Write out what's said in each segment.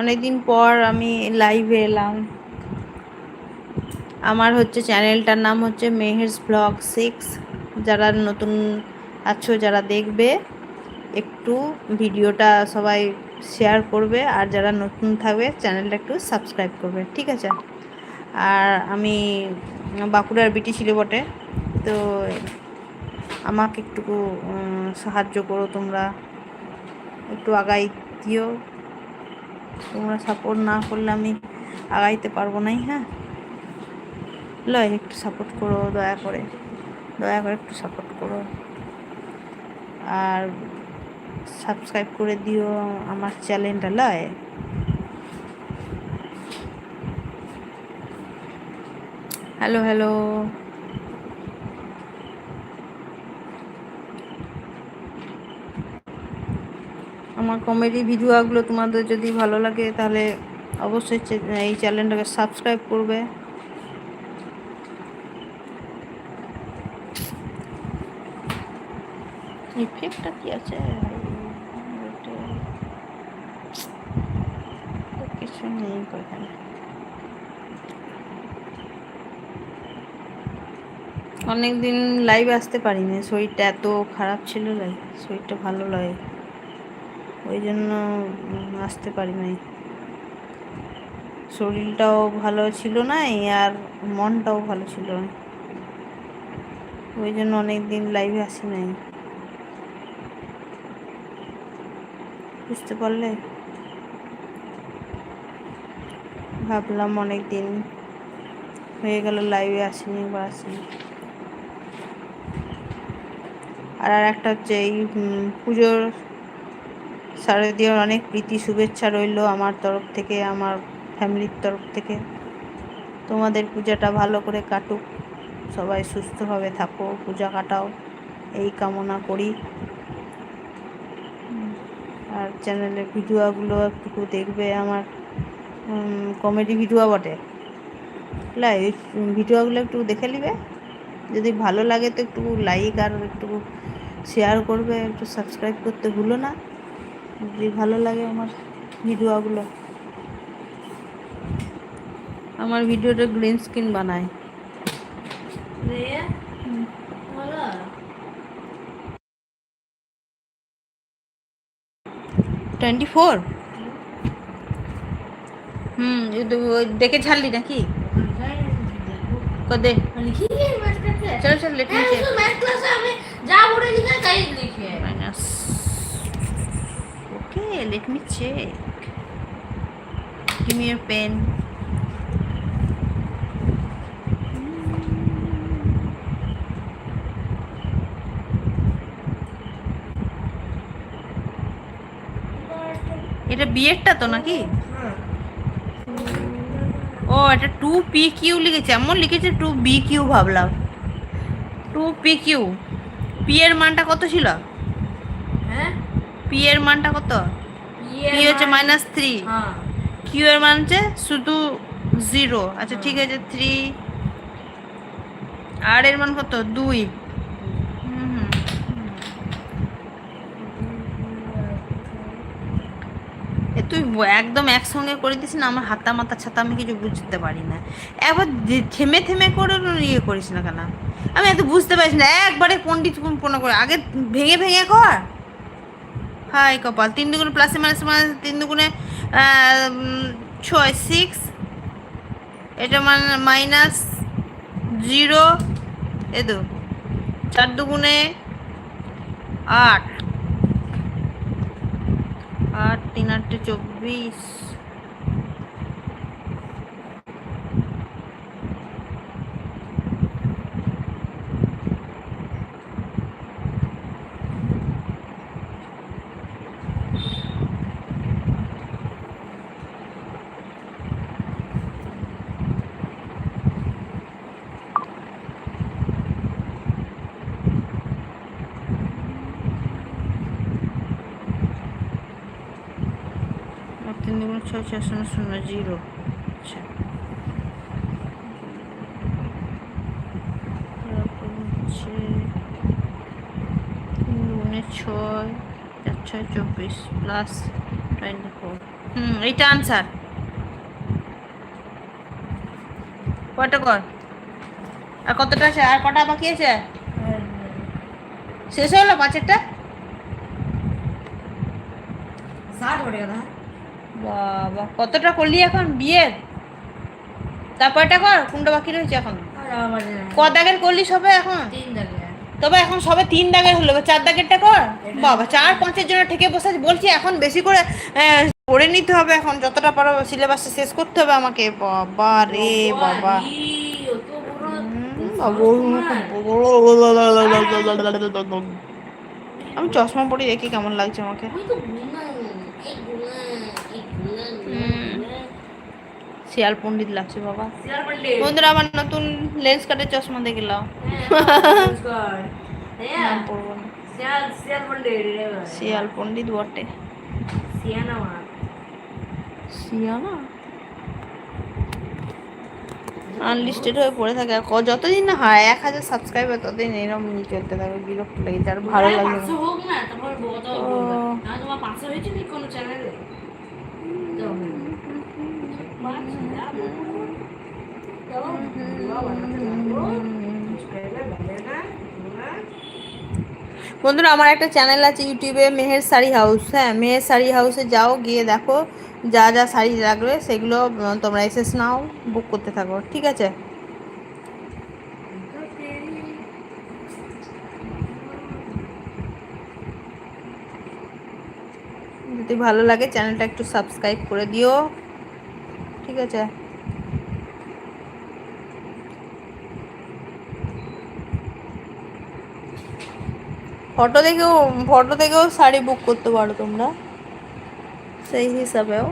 অনেকদিন পর আমি লাইভে এলাম। আমার হচ্ছে চ্যানেলটার নাম হচ্ছে মেহেরস ব্লগ সিক্স যারা নতুন আছো, যারা দেখবে, একটু ভিডিওটা সবাই শেয়ার করবে। আর যারা নতুন থাকবে চ্যানেলটা একটু সাবস্ক্রাইব করবে, ঠিক আছে? আর আমি বাঁকুড়ার বিটি ছিল বটে তো আমাকে একটু সাহায্য করো তোমরা। একটু আগাই দিও। তোমরা সাপোর্ট না করলে আমি আগাইতে পারব নাই হ্যাঁ? লয়, একটু সাপোর্ট করো, দয়া করে। দয়া করে একটু সাপোর্ট করো। আর সাবস্ক্রাইব করে দিও আমার চ্যানেলটা লয়। হ্যালো হ্যালো আমার কমেডি ভিডিওগুলো তোমাদের যদি ভালো লাগে, তাহলে অবশ্যই এই চ্যানেলটাকে সাবস্ক্রাইব করবে। ইফেক্টটা কি আছে? কিছু নেই অনেকদিন লাইভ আসতে পারিনি। শরীরটা এত খারাপ ছিল শরীরটা ভালো লাগে ওই জন্য আসতে পারি নাই শরীরটাও ভালো ছিল না আর মনটাও ভালো ছিল না। ওই জন্য অনেক দিন লাইভে আসি নাই। বুঝতে পারলে? ভাবলাম অনেক দিন হয়ে গেল লাইভে আসিনি বা আসিনি। আর আর একটা হচ্ছে এই পুজোর শারদীয় অনেক প্রীতি, শুভেচ্ছা রইল আমার তরফ থেকে, আমার ফ্যামিলির তরফ থেকে। তোমাদের পূজাটা ভালো করে কাটুক, সবাই সুস্থভাবে থাকো, পূজা কাটাও, এই কামনা করি। আর চ্যানেলের ভিডিওগুলো একটু দেখবে আমার কমেডি ভিডিও বটে। লাই ভিডিওগুলো একটু দেখে নিবে। যদি ভালো লাগে তো একটু লাইক আর একটু শেয়ার করবে, একটু সাবস্ক্রাইব করতে ভুলো না। যদি ভালো লাগে আমার ভিডিওগুলো। আমার ভিডিওটা গ্রিন স্ক্রিন বানায়। টোয়েন্টি ফোর হুম দেখে ছাড়লি নাকি? কদে চলো চলো লেট নিচে যা পড়ে লিখে তাই লিখে minus okay let me check give me your pen. এটা বিয়েরটা তো নাকি? ও এটা টু পি কিউ লিখেছে। এমন লিখেছে টু বি কিউ ভাবলাম। টু পি কিউ পি এর মানটা কত ছিল? হ্যাঁ? পি এর মানটা কত? পি হচ্ছে মাইনাস থ্রি হ্যাঁ। কিউ এর মান হচ্ছে শুধু জিরো আচ্ছা ঠিক আছে থ্রি আর এর মান কত? দুই। তুই একদম একসঙ্গে করে দিস না আমার হাতা মাথা ছাতা আমি কিছু বুঝতে পারি না। একবার থেমে থেমে করে ইয়ে করিস না কেন? আমি এত বুঝতে পারিস না। একবারে পণ্ডিত পণ্য করে আগে ভেঙে ভেঙে কর। হাই কপাল, তিন দুগুণে প্লাসে মাইনাসে মাইনাস তিন দুগুণে ছয় সিক্স এটা মানে মাইনাস জিরো এ দু, চার দুগুণে আট আট, তিন আটটে চব্বিশ আর ছয় চার ছয় চব্বিশ প্লাস ফোর হুম এইটা কর আর কতটা আছে আর কটা শেষ হলো পাঁচেরটা ষাট গেল বাবা কতটা করলি এখন বিয়ের? তারপরটা কর কোনটা বাকি রয়েছে এখন? ক দাগের করলি সবে এখন? তবে এখন সবে তিন দাগের হলো চার দাগেরটা কর। বাবা চার পাঁচের জন্য ঠেকে বসে বলছি এখন বেশি করে পড়ে নিতে হবে এখন যতটা পারো সিলেবাসটা শেষ করতে হবে আমাকে। বাবা রে বাবা। আমি চশমা পড়ি দেখি কেমন লাগছে আমাকে। শিয়াল পণ্ডিত লাগছে বাবা। বন্ধুরা আমার নতুন লেন্স কাটের চশমা দেখলাম নাম পড়ব না। শিয়াল পণ্ডিত বটে। আনলিস্টেড হয়ে পড়ে থাকে। আর যতদিন না হয় এক হাজার সাবস্ক্রাইবার ততদিন এরকম নিয়ে চলতে থাকে বিরক্ত লাগে আর ভালো লাগে না হোক না তারপর বড় ও। বলবে না তোমার পাঁচশো হয়েছে নি কোনো চ্যানেলে বন্ধুরা, আমার একটা চ্যানেল আছে ইউটিউবে মেহের শাড়ি হাউস হ্যাঁ মেহের শাড়ি হাউসে যাও, গিয়ে দেখো যা যা শাড়ি লাগবে, সেগুলো তোমরা এসেস নাও বুক করতে থাকো, ঠিক আছে? যদি ভালো লাগে চ্যানেলটা একটু সাবস্ক্রাইব করে দিও। ঠিক আছে ফটো দেখেও ফটো দেখেও শাড়ি বুক করতে পারো তোমরা সেই হিসাবেও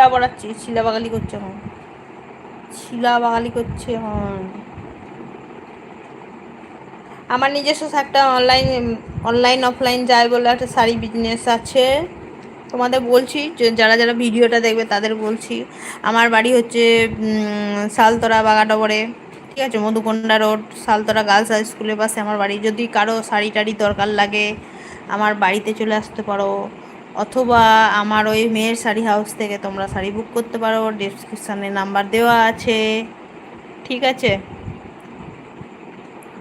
ছিলা বাড়াচ্ছি ছিলা বাগালি করছে এখন। ছিলা বাগালি করছে এখন। আমার নিজস্ব একটা অনলাইন অনলাইন অফলাইন যায় বলে একটা শাড়ি বিজনেস আছে। তোমাদের বলছি যারা যারা ভিডিওটা দেখবে তাদের বলছি। আমার বাড়ি হচ্ছে উম, সালতরা বাগাডবরে ঠিক আছে Madhukunda road Saltora girls high স্কুলের পাশে আমার বাড়ি। যদি কারও শাড়ি টাড়ি দরকার লাগে আমার বাড়িতে চলে আসতে পারো। অথবা আমার ওই মেয়ের শাড়ি হাউস থেকে তোমরা শাড়ি বুক করতে পারো ডিসক্রিপশানে নাম্বার দেওয়া আছে। ঠিক আছে?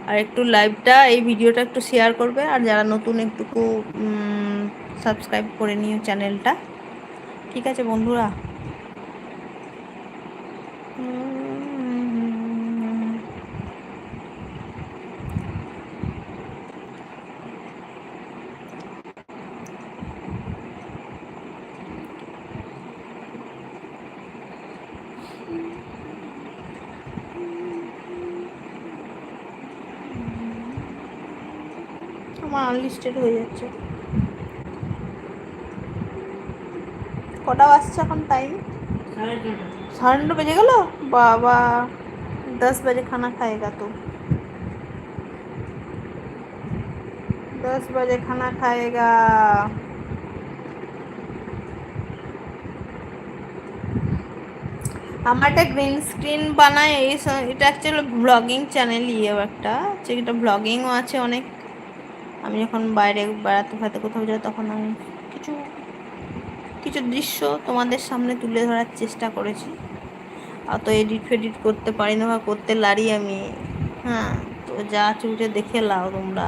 আর একটু লাইভটা এই ভিডিওটা একটু শেয়ার করবে, আর যারা নতুন একটুকু সাবস্ক্রাইব করে নিও চ্যানেলটা ঠিক আছে বন্ধুরা? আমার আনলিস্টেড হয়ে যাচ্ছে কটা বাজছে এখন টাইম साढ़े नौ बजे गलो बाबा दस बजे खाना खाएगा तू दस बजे खाना खाएगा আমার একটা গ্রিন স্ক্রিন বানায় এই স- এটা অ্যাকচুয়ালি ব্লগিং চ্যানেল ইয়ে একটা যেটা ব্লগিংও আছে অনেক আমি যখন বাইরে বেড়াতে ফেরাতে কোথাও যাই, তখন আমি কিছু কিছু দৃশ্য তোমাদের সামনে তুলে ধরার চেষ্টা করেছি। অত এডিট ফেডিট করতে পারি না বা করতে লারি আমি। হ্যাঁ তো যা চুটে দেখে লাও তোমরা।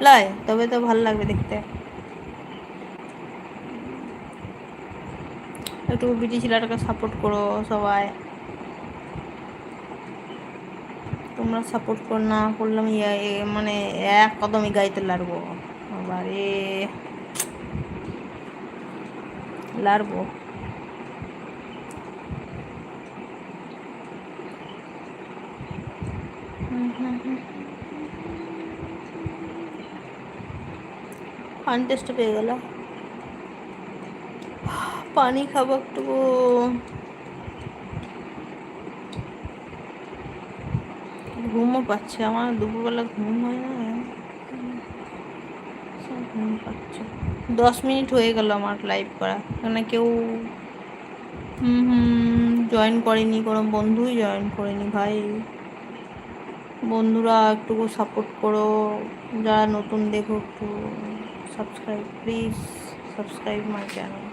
লয় তবে তো ভালো লাগবে দেখতে। একটু বিটি ছেলেটাকে সাপোর্ট করো সবাই। তোমরা সাপোর্ট কর, না করলে আমি মানে এক কদমই গাইতে লারবো আবার এ টেস্টটা পেয়ে গেল পানি খাব একটু। পাচ্ছে আমার দুপুরবেলা ঘুম হয় না। সব ঘুম পাচ্ছে। দশ মিনিট হয়ে গেল আমার লাইভ করা। মানে কেউ হুম হুম জয়েন করেনি কোনো বন্ধুই জয়েন করেনি ভাই। বন্ধুরা একটু সাপোর্ট করো যারা নতুন দেখো একটু subscribe please subscribe my channel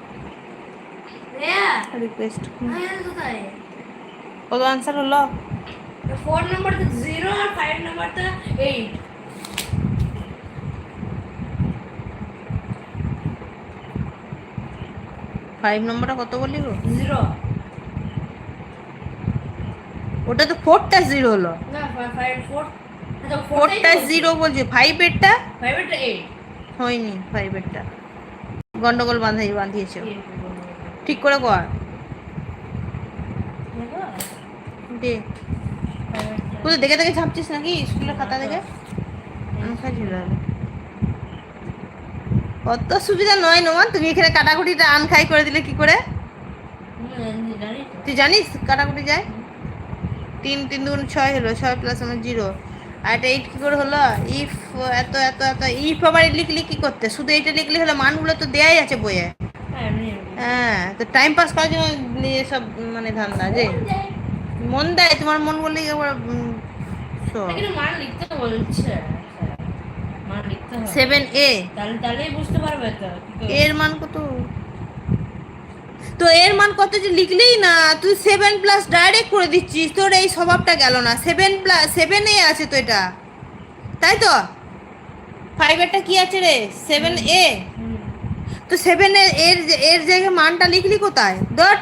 request কত আনসার হলো? ফোর নাম্বারটা জিরো আর ফাইভ নাম্বারটা এইট ফাইভ নম্বরটা কত বললি গো? জিরো ওটা তো ফোরটা জিরো হলো। না ফাইভ ফোর ফোরটা জিরো বলছি। ফাইভ এরটা ফাইভটা এইট হয়নি ফাইভ এরটা গন্ডগোল বাঁধাই বাঁধিয়েছে। ঠিক করে কর। দে। কোথায় দেখে দেখে ছাপছিস নাকি? স্কুলের খাতা দেখে? কত সুবিধা নয় নোমান তুমি এখানে কাটাকুটিটা আনখাই করে দিলে কি করে? তুই জানিস কাটাকুটি যায়? তিন তিন দুগুণ ছয় হলো ছয় প্লাস আমার জিরো আর এটা এইট কী করে হলো? ইফ এত এত এত ইফ আবার লিখলি কি করতে? শুধু এইটা লিখলে হলো মানগুলো তো দেয়াই আছে বইয়ে। হ্যাঁ হ্যাঁ তো টাইম পাস করার জন্য সব মানে ধান্দা যে। মন দেয় তোমার মন বললেই একবার উম, শো। মান লিখতে বলছে। মান লিখতে হবে। সেভেন এ তাহলে বুঝতে পারবে তো। এর মান কত? তো এর মান কত যে লিখলেই না তুই সেভেন প্লাস ডাইরেক্ট করে দিচ্ছিস তোর এই স্বভাবটা গেল না। সেভেন প্লাস সেভেন এ আছে তো এটা। তাই তো? ফাইভেরটা কি আছে রে? সেভেন এ তো সেভেন এর এর এর জায়গায় মানটা লিখলি কোথায়? ডট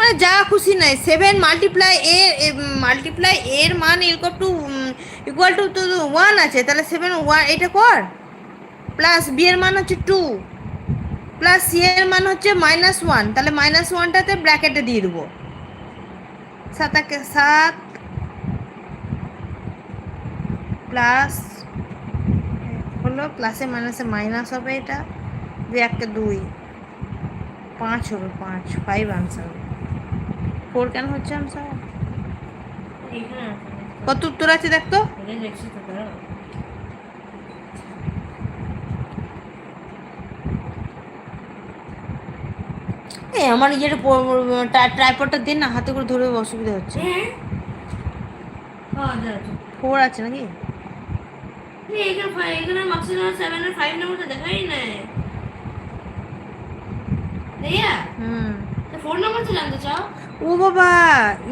মানে যা খুশি নাই। সেভেন মাল্টিপ্লাই এ মাল্টিপ্লাই এর মান equal to equal to two one আছে, তাহলে সেভেন ওয়ান এটা কর। প্লাস বি এর মান হচ্ছে টু প্লাস সি এর মান হচ্ছে মাইনাস ওয়ান তাহলে মাইনাস ওয়ানটাতে ব্র্যাকেটে দিয়ে দেবো। সাতাকে সাত প্লাস হলো প্লাসে মাইনাসে মাইনাস হবে এটা। দুই একটা দুই, পাঁচ হবে পাঁচ ফাইভ আনসার ফোর কেন হচ্ছে এখানে আছে। কত উত্তর আছে দেখতো এই আমার ইয়ের ট্রাইপডটা দিন না হাতে করে ধরে অসুবিধা হচ্ছে। হ্যাঁ? হ্যাঁ। ফোর আছে নাকি? এখানে ফাইভ মার্কস নাম্বারটা দেখাই হুম। ফোর নাম্বারটা জানতে চাও? ও বাবা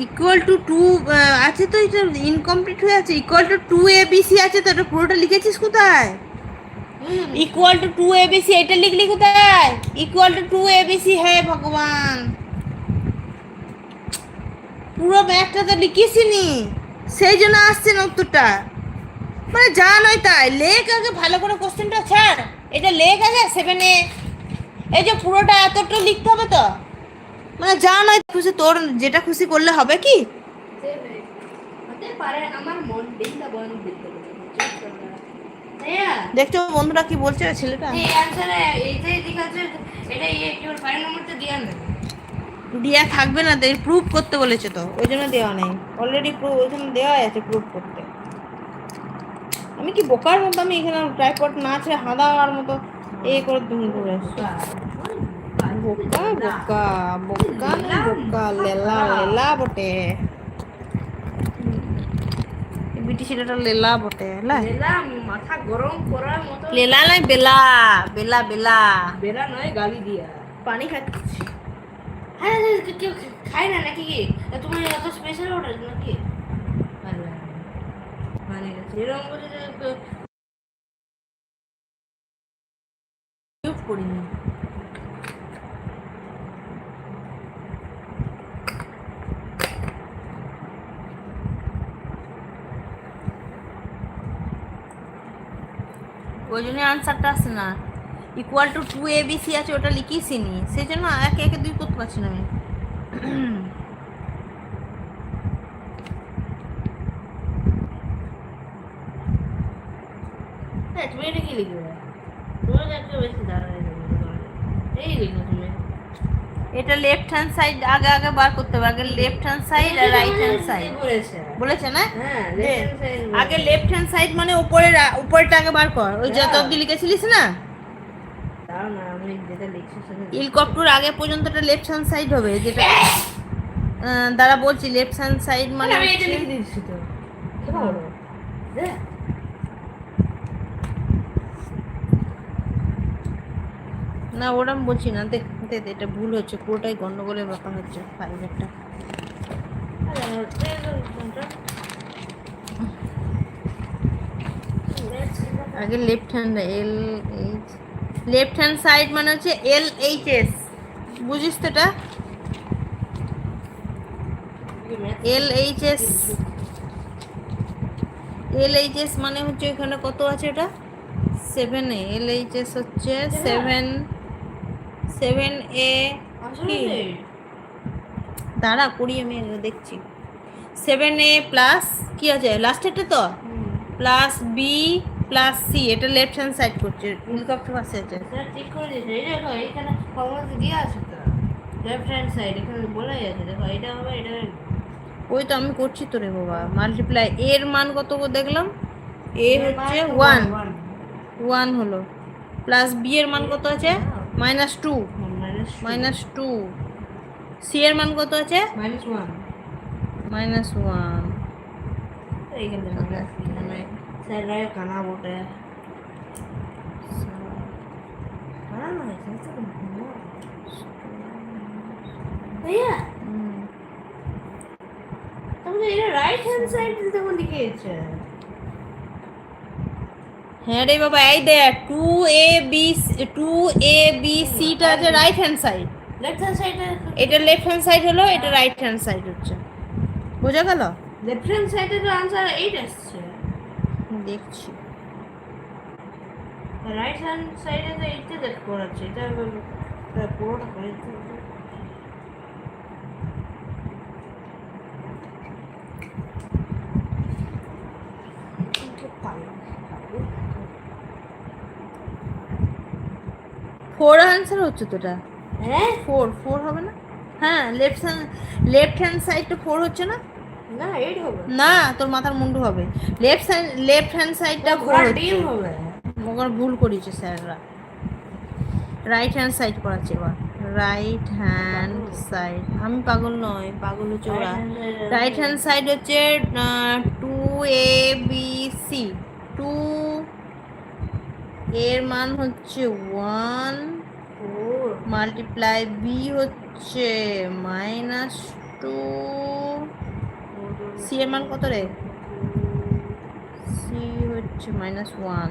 ইকুয়াল টু টু আছে তো এটা ইনকমপ্লিট হয়ে আছে equal to two A B C আছে তো, এটা পুরোটা লিখেছিস কোথায়। Equal to two A B C এটা লিখলি কোথায়? Equal to two A B C হে ভগবান। পুরো ম্যাথটা তো লিখিসনি। সেই জন্য আসছে না উত্তরটা। মানে যা নয় তাই। লেখ আগে ভালো করে কোশ্চেনটা ছাড়। এটা লেখ আগে সেভেনে এই যে পুরোটা এতটা লিখতে হবে তো। মানে যা নয় খুশি তোর যেটা খুশি করলে হবে কি? দেখছ বন্ধুরা কি বলছে ছেলেটা। দিয়ে থাকবে না প্রুফ করতে বলেছে তো ওই জন্য দেওয়া নেই। অলরেডি প্রুফ ওই জন্য দেওয়াই আছে প্রুফ করতে। আমি কি বোকার মতো আমি এখানে ট্রাইপড না আছে হাঁদার মতো এ করে ঘুরে আসছি। বোকা বোকা বোকা না বোকা লেলা লেলা বটে বিটি ছেলেটা লেলা বটে লা। বেলা মাথা গরম করার মতো। লেলা নাই বেলা বেলা বেলা। বেলা নয় গালি দিয়া। পানি খাচ্ছি। হ্যাঁ কেউ খায় না নাকি কি? তোমার এত স্পেশাল অর্ডার নাকি। মানে এরকম করে মিউট করিনি। ওই জন্য আনসারটা আসছে না। Equal to two A B C আছে ওটা লিখিসি নি। সেই জন্য একে একে দুই করতে পারছি না আমি। হ্যাঁ তুমি এটা কি লিখবে? তোমার একটু বেশি দাঁড়ায় এই লিখো তুমি। এটা লেফট হ্যান্ড সাইড আগে আগে বার করতে হবে আগে লেফট হ্যান্ড সাইড আর রাইট হ্যান্ড সাইড বলেছে না? হ্যাঁ আগে লেফট হ্যান্ড সাইড মানে উপরের উপরটা আগে বার কর। ওই যত হ্যাঁ। অব্দি লিখেছিলিস না? লিখছি আগে পর্যন্তটা লেফট হ্যান্ড সাইড হবে যেটা দ্বারা বলছি লেফট হ্যান্ড সাইড মানে আমি এটা লিখে দিচ্ছি তো। না ওরম বলছি না দেখ এটা ভুল হচ্ছে পুরোটাই গন্ডগোলের ব্যাপার হচ্ছে ফাইভেরটা আগে left hand L H left hand side মানে হচ্ছে এল এইচ এস বুঝিস তো এটা? L H S L H S মানে হচ্ছে এখানে কত আছে এটা? Seven A L H S হচ্ছে সেভেন সেভেন এ কি? দাঁড়া করি আমি দেখছি। সেভেন এ প্লাস কি আছে? লাস্টেরটা তো? প্লাস বি প্লাস সি এটা লেফট হ্যান্ড সাইড করছে হেলিকপ্টার পাশে আছে। ঠিক করে দিয়েছে এই দেখো এইখানে ফর্মুলা দিয়ে আছে তো। লেফট হ্যান্ড সাইড এখানে বলাই আছে দেখো এটা হবে এটা ওই তো আমি করছি তো রে বাবা। মাল্টিপ্লাই এর মান কত দেখলাম? এ হচ্ছে ওয়ান ওয়ান হলো। প্লাস বি এর মান কত আছে? Minus two minus two C এর মান কত আছে। মাইনাস ওয়ান কানা বটে। রাইট হ্যান্ড সাইড হ্যাঁ। রে বাবা এই দেখ two A B two A B সিটা আছে right hand side left hand সাইডে এটা লেফট হ্যান্ড সাইড হলো এটা রাইট হ্যান্ড সাইড হচ্ছে। বোঝা গেল? লেফট হ্যান্ড সাইডে তো আনসার এইট আসছে। দেখছি। রাইট হ্যান্ড সাইডে তো এইটে দেখ করাচ্ছে এটা পুরোটা করে ফোর আনসার হচ্ছে তো এটা? হ্যাঁ? ফোর ফোর হবে না? হ্যাঁ লেফট হ্যান্ড লেফট হ্যান্ড সাইডটা ফোর হচ্ছে না? না এইট হবে। না তোর মাথার মুন্ডু হবে। লেফট সাইড লেফট হ্যান্ড সাইডটা ফোর হবে। মগর ভুল করেছে স্যাররা। রাইট হ্যান্ড সাইড করাচ্ছে এবার। রাইট হ্যান্ড সাইড আমি পাগল নয় পাগল হচ্ছে ওরা। রাইট হ্যান্ড সাইড হচ্ছে two A B C two এর মান হচ্ছে ওয়ান মাল্টিপ্লাই বি হচ্ছে মাইনাস টু সি এর মান কত রে? সি হচ্ছে মাইনাস ওয়ান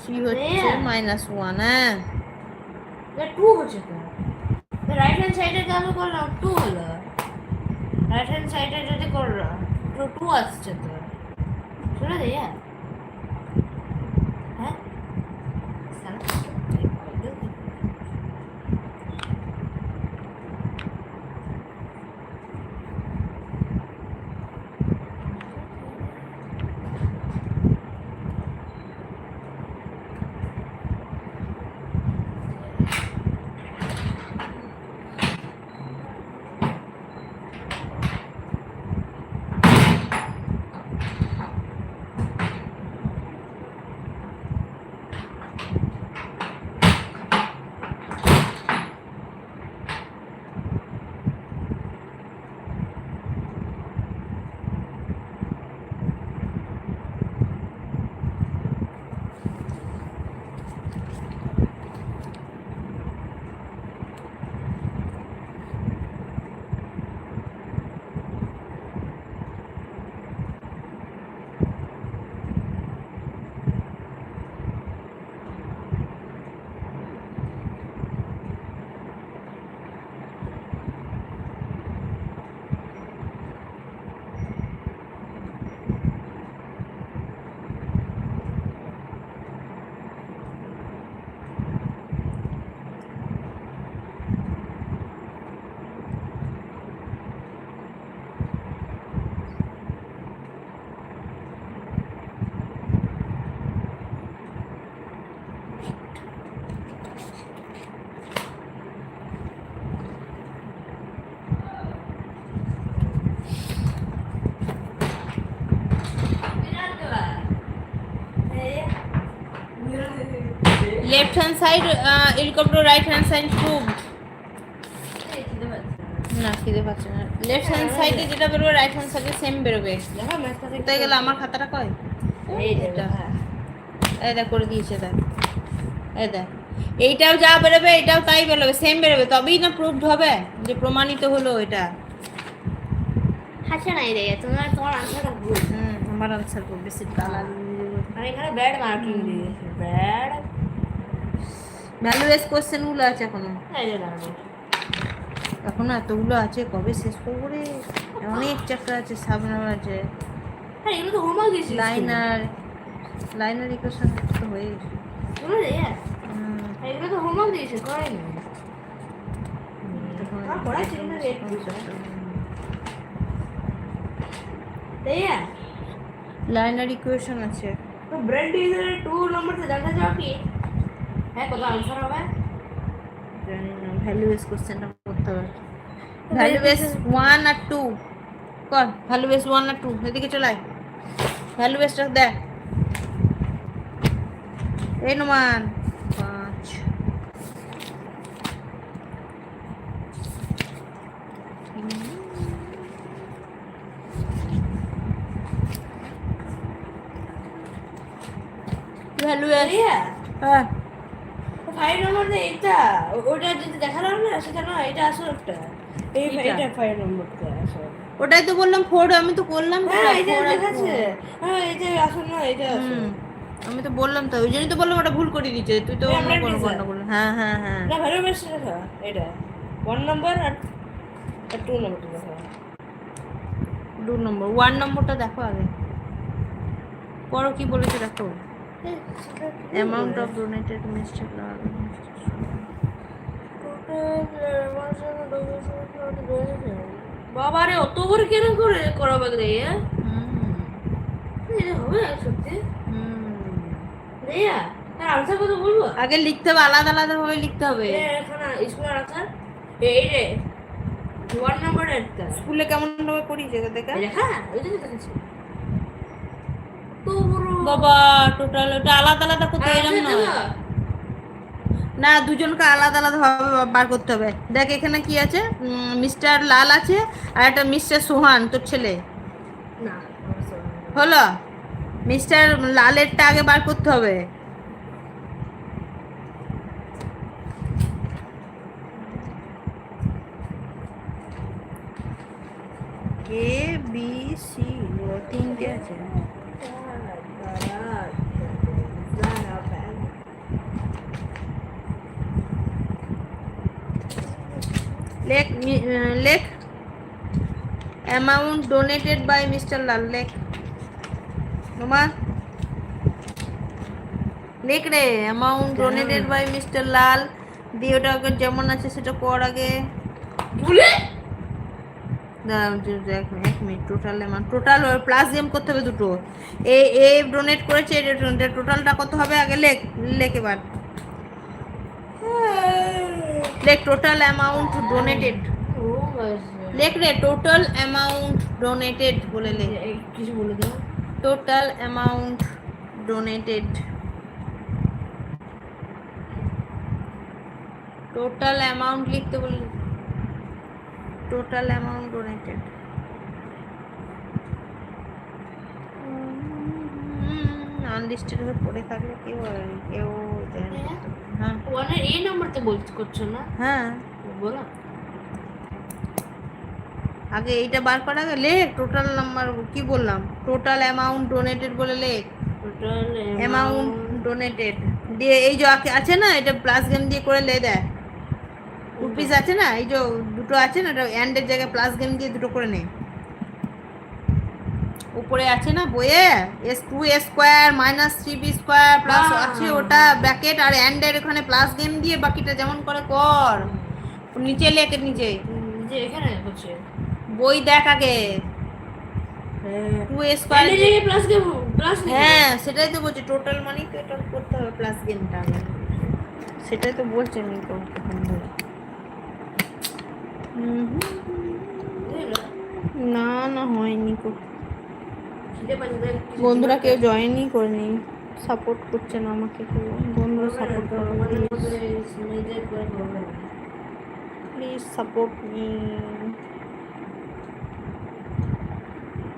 সি হচ্ছে মাইনাস ওয়ান হ্যাঁ। টু হচ্ছে তো। রাইট হ্যান্ড সাইডে চালু করলাম টু হলো। রাইট হ্যান্ড সাইডে যদি করলাম তো টু আসছে তো। শুনে দে left hand side helicopter right hand side এই না। খিদে পাচ্ছে না। লেফট হ্যান্ড সাইডে যেটা বেরোবে রাইট হ্যান্ড সাইডে সেম বেরোবে। কোথায় গেলে? আমার খাতাটা কয়? এই। হ্যাঁ। দেখ করে দিয়েছে দেখ। এই দেখ। এইটাও যা বেরোবে এটাও তাই বেরোবে সেম বেরোবে। তবেই না প্রুভড হবে যে প্রমাণিত হলো এটা। হাসে নাই রে তোমার তোমার আনসারটা ভুল। হুম আমার আনসার বেশি আর এখানে ব্যাড মার্কিং দিয়েছে ব্যাড ভ্যালু এস কোশ্চেনগুলো আছে এখনও। এই যে দাঁড়ানো এখনও এতগুলো আছে কবে শেষ করব রে? অনেক চ্যাপ্টার আছে সাবনার আছে। হ্যাঁ এগুলো তো হোমওয়ার্ক দিয়েছি লাইনার লাইনার ইকুয়েশন তো হয়ে গেছে। এগুলো এগুলো তো হোমওয়ার্ক দিয়েছে করেনি লাইনার ইকুয়েশন আছে। তো ব্রেড ডিজাইনের টু নম্বরটা জানতে চাও কি? হ্যাঁ কত আনসার হবে জানি না ভ্যালু বেস কোশ্চেনটা করতে হবে ভ্যালু বেস ওয়ান আর টু কর ভ্যালু বেস ওয়ান আর টু এদিকে চলাই ভ্যালু বেসটা দেখ এই নমান পাঁচ ভ্যালু বেস রিয়া হ্যাঁ ফাইভ নম্বর যে এইটা? ওটা যদি দেখালাম না সেটা না এটা আসলটা এই? এটা ফাইভ নম্বরটা আসল। ওটাই তো বললাম ফোর আমি তো করলাম হ্যাঁ এটা দেখাচ্ছে। হ্যাঁ এটা আসল না এটা আসল। আমি তো বললাম তো ওই জন্যই তো বললাম ওটা ভুল করে দিচ্ছে তুই তো হ্যাঁ, অন্য কোনো। গন্ডগোল হ্যাঁ হ্যাঁ হ্যাঁ। না ভ্যালু বেস এটা ওয়ান নম্বর আর আর টু নম্বরটা দেখা দু নম্বর ওয়ান নম্বরটা দেখো আগে। পরও কি বলেছে দেখো। অ্যামাউন্ট অফ ডোনেটেড মিস্টেক বাবারে অত করে কেন করে করাবে রে এটা হবে সত্যি? রেয়া তার আনসার কত বলব? আগে লিখতে হবে আলাদা আলাদা ভাবে লিখতে হবে। এখানে স্কুলের আনসার? এই রে ওয়ান নাম্বার একটা স্কুলে কেমন ভাবে করিস এগুলো দেখে দেখা ওই যে তো বাবা টোটাল ওটা আলাদা আলাদা করতে এরকম নয়। না দুজনকে আলাদা আলাদা ভাবে বার করতে হবে। দেখ এখানে কি আছে? মিস্টার লাল আছে আর একটা মিস্টার সোহান তোর ছেলে। না। হলো? মিস্টার লালেরটা আগে বার করতে হবে। এ বি সি তিনটে আছে। আহ, লেখ amount donated by mister Lal লেখ নোমা লেখ রে amount donated by mister Lal দিয়ে ওটা যেমন আছে সেটা কর আগে। ভুলে এক minute, total amount total plus game করতে হবে দুটো। এ এ ডোনেট করেছে টোটালটা কত হবে আগে? লেখ লেখ এবার। লেখ টোটাল অ্যামাউন্ট ডোনেটেড। লেখ রে টোটাল অ্যামাউন্ট ডোনেটেড বলে লেখ কিছু বলে দাও। Total amount donated total amount লিখতে বলে টোটাল অ্যামাউন্ট ডোনেটেড আনলিস্টেড হয়ে পড়ে থাকলে কেউ কেউ। হ্যাঁ। ওয়ানের এই নাম্বারতে বলতে করছ না? হ্যাঁ। বলো। আগে এইটা বার করা আগে লেখ টোটাল নাম্বার কি বললাম? টোটাল অ্যামাউন্ট ডোনেটেড বলে লেখ। টোটাল অ্যামাউন্ট ডোনেটেড দিয়ে এই যে আছে না? এটা প্লাস গেম দিয়ে করে লে দেয় রুপিস আছে না? এই যে দুটো আছে না? এটা অ্যান্ডের জায়গায় প্লাস গেম দিয়ে দুটো করে নে। উপরে আছে না বইয়ে? S two A square minus three B square plus আছে ওটা ব্র্যাকেট আর অ্যান্ডের ওখানে প্লাস গেম দিয়ে বাকিটা যেমন করে কর। নিচে লেখে নিচে যে এখানে হচ্ছে। বই দেখ আগে। হ্যাঁ। Two A square plus game plus হ্যাঁ সেটাই তো বলছি টোটাল মানি তো এটা করতে হবে প্লাস গেমটা সেটাই তো বলছি আমি। না না হয়নি কো- খিদে পাচ্ছে তাই কিছু বন্ধুরা কেউ জয়েনই করেনি সাপোর্ট করছে না আমাকে কেউ। বন্ধুরা সাপোর্ট করো। প্লিজ সাপোর্ট মি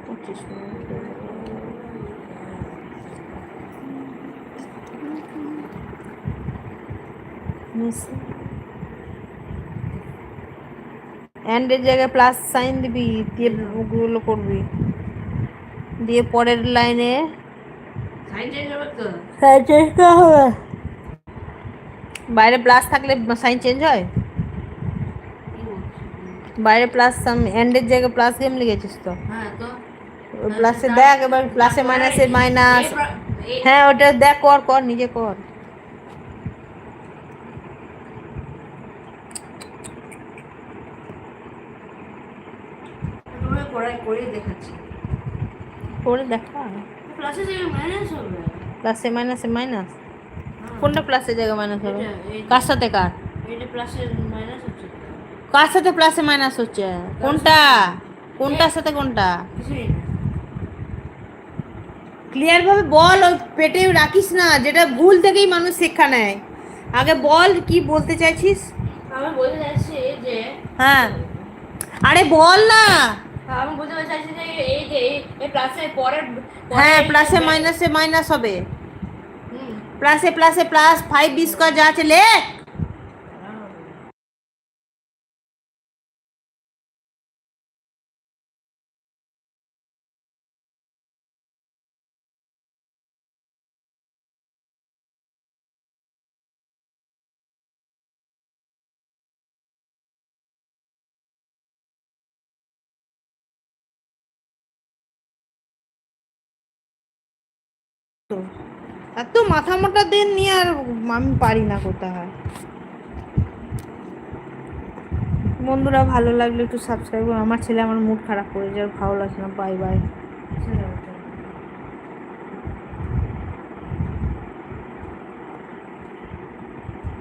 পঁচিশ মিনিট অ্যান্ডের জায়গায় প্লাস সাইন দিবি দিয়ে ওগুলো করবি। দিয়ে পরের লাইনে সাইন চেঞ্জ হবে তো? সাইন চেঞ্জ হবে। বাইরে প্লাস থাকলে সাইন চেঞ্জ হয়? বাইরে প্লাস এন্ডের জায়গায় প্লাস গেম লিখেছিস তো। হ্যাঁ তো। প্লাসে দেখ এবার প্লাসে মাইনাসে মাইনাস হ্যাঁ ওটা দেখ কর কর নিজে কর। করে দেখাচ্ছি। করে দেখা। প্লাসে মাইনাস মাইনাসে হ্যাঁ। কোনটা প্লাসের জায়গায় মাইনাস হবে? কার সাথে কার। কার সাথে প্লাসে মাইনাস হচ্ছে? কোনটা? কোনটার সাথে কোনটা? ক্লিয়ার ভাবে বল পেটে রাখিস না যেটা ভুল থেকেই মানুষ শিক্ষা নেয়। আগে বল কি বলতে চাইছিস? আমি বলতে চাইছি যে হ্যাঁ। আরে বল না। আমি বুঝতে চাইছি যে এই যে এই- প্লাসে পরের হ্যাঁ প্লাসে মাইনাসে মাইনাস হবে হুম। প্লাসে প্লাসে প্লাস ফাইভ বি স্কোয়ার যা আছে লেখ এত মাথা মোটা দিন নিয়ে আর আমি পারি না কোথা হয় বন্ধুরা, ভালো লাগলে একটু সাবস্ক্রাইব করুন। আমার ছেলে আমার মুড খারাপ করে যায় ভালো লাগছে না। Bye bye